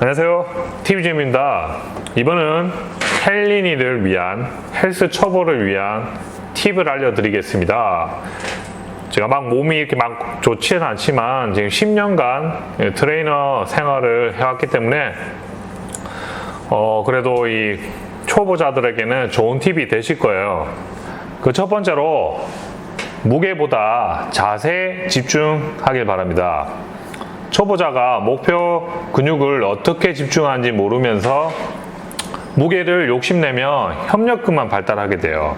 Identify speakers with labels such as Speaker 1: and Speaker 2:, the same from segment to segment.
Speaker 1: 안녕하세요. TVGM입니다. 이번은 헬린이를 위한 헬스 초보를 위한 팁을 알려드리겠습니다. 제가 막 몸이 이렇게 막 좋지는 않지만 지금 10년간 트레이너 생활을 해왔기 때문에 어 그래도 이 초보자들에게는 좋은 팁이 되실 거예요. 그 첫 번째로 무게보다 자세 집중하길 바랍니다. 초보자가 목표 근육을 어떻게 집중하는지 모르면서 무게를 욕심내면 협력근만 발달하게 돼요.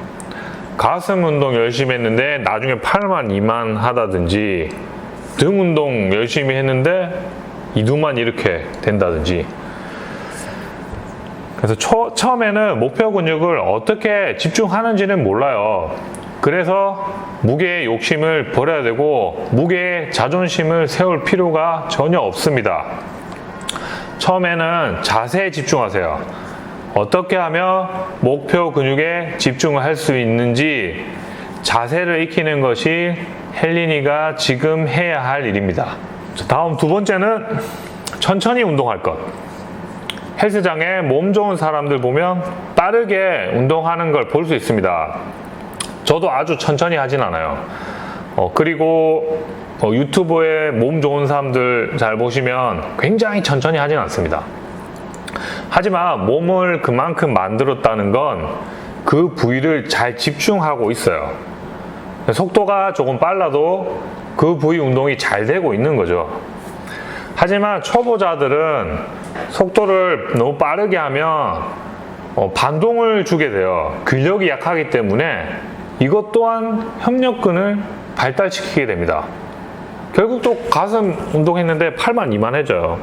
Speaker 1: 가슴 운동 열심히 했는데 나중에 팔만 이만 하다든지 등 운동 열심히 했는데 이두만 이렇게 된다든지 그래서 초, 처음에는 목표 근육을 어떻게 집중하는지는 몰라요. 그래서 무게의 욕심을 버려야 되고 무게에 자존심을 세울 필요가 전혀 없습니다. 처음에는 자세에 집중하세요. 어떻게 하면 목표 근육에 집중을 할수 있는지 자세를 익히는 것이 헬린이가 지금 해야 할 일입니다. 자, 다음 두 번째는 천천히 운동할 것. 헬스장에 몸 좋은 사람들 보면 빠르게 운동하는 걸 볼 수 있습니다. 저도 아주 천천히 하진 않아요. 어, 그리고 어, 유튜브에 몸 좋은 사람들 잘 보시면 굉장히 천천히 하진 않습니다. 하지만 몸을 그만큼 만들었다는 건 그 부위를 잘 집중하고 있어요. 속도가 조금 빨라도 그 부위 운동이 잘 되고 있는 거죠. 하지만 초보자들은 속도를 너무 빠르게 하면 어, 반동을 주게 돼요. 근력이 약하기 때문에 이것 또한 협력근을 발달시키게 됩니다. 결국 또 가슴 운동했는데 팔만 이만해져요.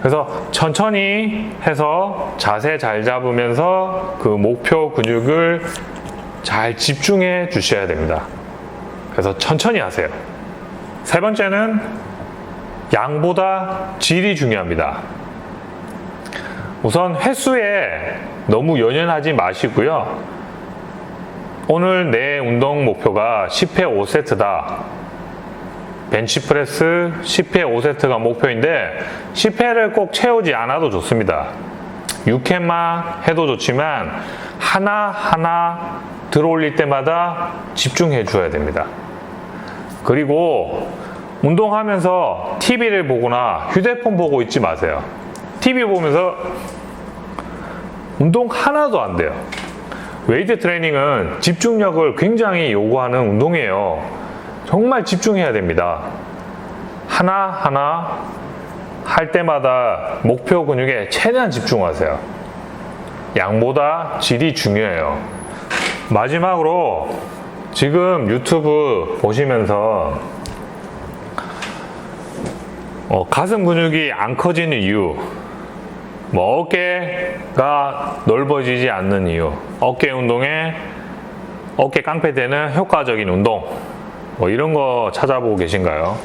Speaker 1: 그래서 천천히 해서 자세 잘 잡으면서 그 목표 근육을 잘 집중해 주셔야 됩니다. 그래서 천천히 하세요. 세 번째는 양보다 질이 중요합니다. 우선 횟수에 너무 연연하지 마시고요. 오늘 내 운동 목표가 10회 5세트다. 벤치프레스 10회 5세트가 목표인데 10회를 꼭 채우지 않아도 좋습니다. 6회만 해도 좋지만 하나하나 들어올릴 때마다 집중해 줘야 됩니다. 그리고 운동하면서 TV를 보거나 휴대폰 보고 있지 마세요. TV 보면서 운동 하나도 안 돼요. 웨이트 트레이닝은 집중력을 굉장히 요구하는 운동이에요. 정말 집중해야 됩니다. 하나하나 할 때마다 목표 근육에 최대한 집중하세요. 양보다 질이 중요해요. 마지막으로 지금 유튜브 보시면서 어, 가슴 근육이 안 커지는 이유, 뭐 어깨가 넓어지지 않는 이유, 어깨 운동에 어깨 깡패 되는 효과적인 운동, 뭐 이런 거 찾아보고 계신가요?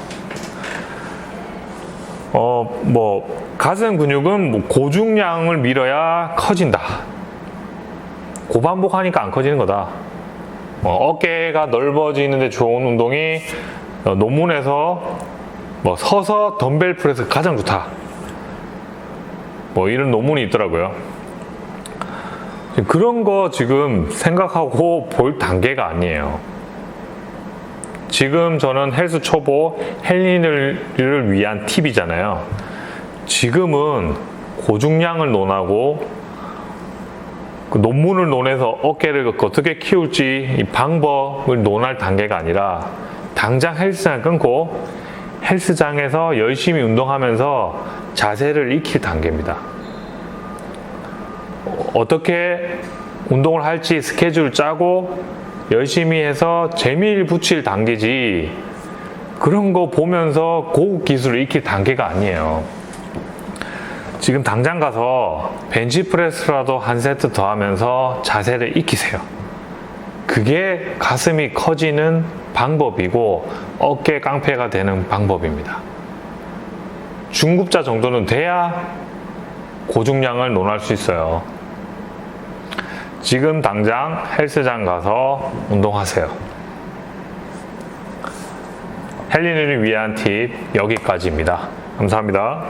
Speaker 1: 어, 뭐 가슴 근육은 뭐 고중량을 밀어야 커진다. 고반복하니까 안 커지는 거다. 뭐 어깨가 넓어지는데 좋은 운동이 어, 논문에서 뭐 서서 덤벨 프레스 가장 좋다. 뭐 이런 논문이 있더라고요. 그런 거 지금 생각하고 볼 단계가 아니에요. 지금 저는 헬스 초보 헬린을 위한 팁이잖아요. 지금은 고중량을 논하고 그 논문을 논해서 어깨를 어떻게 키울지 이 방법을 논할 단계가 아니라 당장 헬스장을 끊고 헬스장에서 열심히 운동하면서 자세를 익힐 단계입니다. 어떻게 운동을 할지 스케줄 짜고 열심히 해서 재미를 붙일 단계지 그런 거 보면서 고급 기술을 익힐 단계가 아니에요. 지금 당장 가서 벤치프레스라도 한 세트 더 하면서 자세를 익히세요. 그게 가슴이 커지는 방법이고 어깨 깡패가 되는 방법입니다. 중급자 정도는 돼야 고중량을 논할 수 있어요. 지금 당장 헬스장 가서 운동하세요. 헬린을 위한 팁 여기까지입니다. 감사합니다.